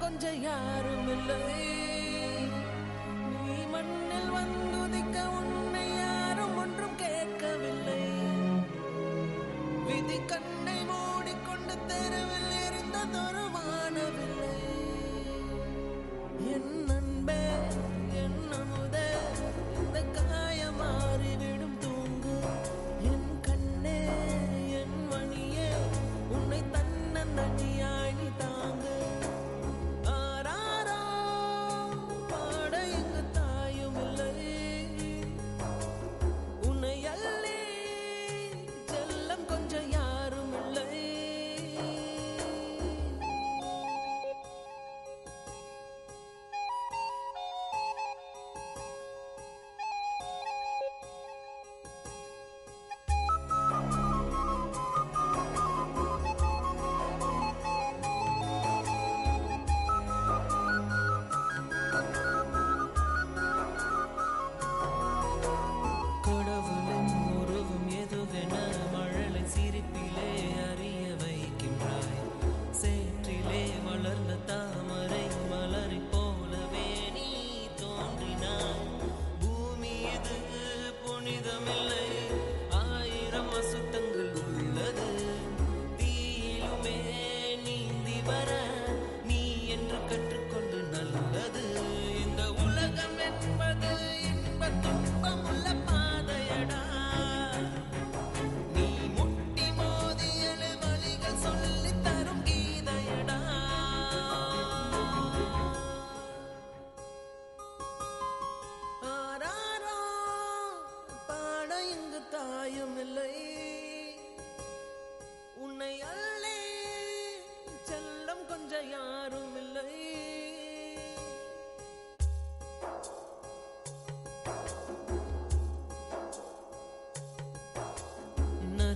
கொஞ்சம் யாரும் இல்லை நீ மண்ணில்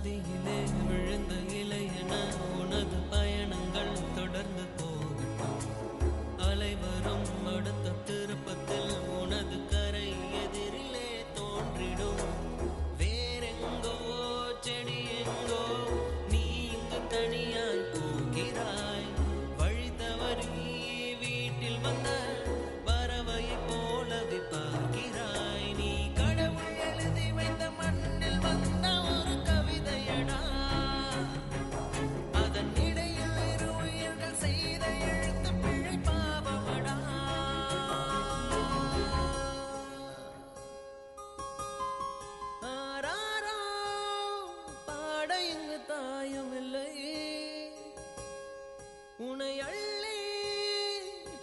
Medine உனை அள்ளி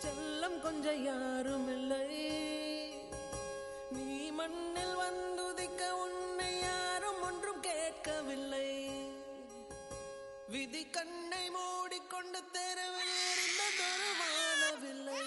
செல்லம் கொஞ்சம் யாரும் இல்லை நீ மண்ணில் வந்துதிக்க உன்னை யாரும் ஒன்றும் கேட்கவில்லை. விதி கண்ணை மூடிக்கொண்டு தெருவில் இருந்த தருவானவில்லை